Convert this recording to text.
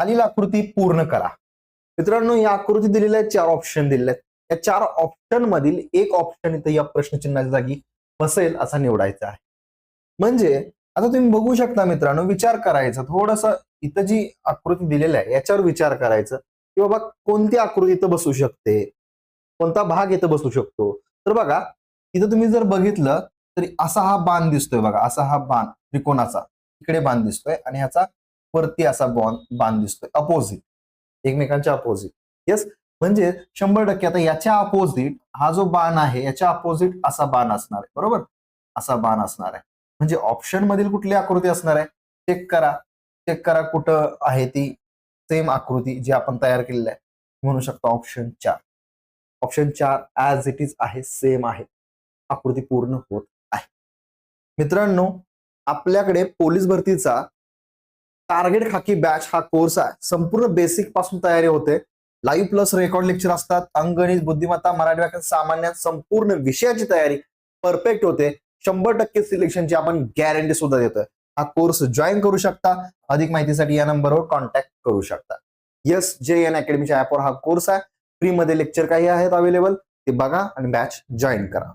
खालील आकृती पूर्ण करा. मित्रांनो या आकृती दिलेल्या चार ऑप्शन दिलेले आहेत. या चार ऑप्शन मधील एक ऑप्शन इथं या प्रश्नचिन्हाच्या जागी बसेल असा निवडायचा आहे. म्हणजे आता तुम्ही बघू शकता मित्रांनो विचार करायचा. थोडासा इथं जी आकृती दिलेली आहे याच्यावर विचार करायचा की बाबा कोणती आकृती इथं बसू शकते? कोणता भाग इथं बसू शकतो? तर बघा इथं तुम्ही जर बघितलं तरी असा हा बाण दिसतोय बघा. असा हा बाण त्रिकोणाचा. इकडे बाण दिसतोय आणि ह्याचा वरती असा बॉन बांध दिसतोय. अपोजिट एकमेकांच्या अपोजिट येस म्हणजे शंभर टक्के आता याच्या अपोजिट हा जो बाण आहे याच्या अपोजिट असा बाण असणार आहे. बरोबर? असा बाण असणार आहे. म्हणजे ऑप्शन मधील कुठली आकृती असणार आहे? चेक करा. चेक करा कुठं आहे ती सेम आकृती जी आपण तयार केलेली आहे. म्हणू शकतो ऑप्शन चार. ऑप्शन चार ऍज इट इज आहे सेम आहे. आकृती पूर्ण होत आहे. मित्रांनो आपल्याकडे पोलीस भरतीचा टार्गेट खाकी बॅच हा कोर्स आहे. संपूर्ण बेसिकपासून तयारी होते. लाईव्ह प्लस रेकॉर्ड लेक्चर असतात. अंगणित बुद्धिमत्ता मराठी व्याकरण सामान्य संपूर्ण विषयाची तयारी परफेक्ट होते. शंभर टक्के सिलेक्शनची आपण गॅरंटी सुद्धा देतोय. हा कोर्स जॉईन करू शकता. अधिक माहितीसाठी या नंबरवर कॉन्टॅक्ट करू शकता. येस जे एन अकॅडमीच्या ऍपवर हा कोर्स आहे. फ्रीमध्ये लेक्चर काही आहेत अवेलेबल ते बघा आणि बॅच जॉईन करा.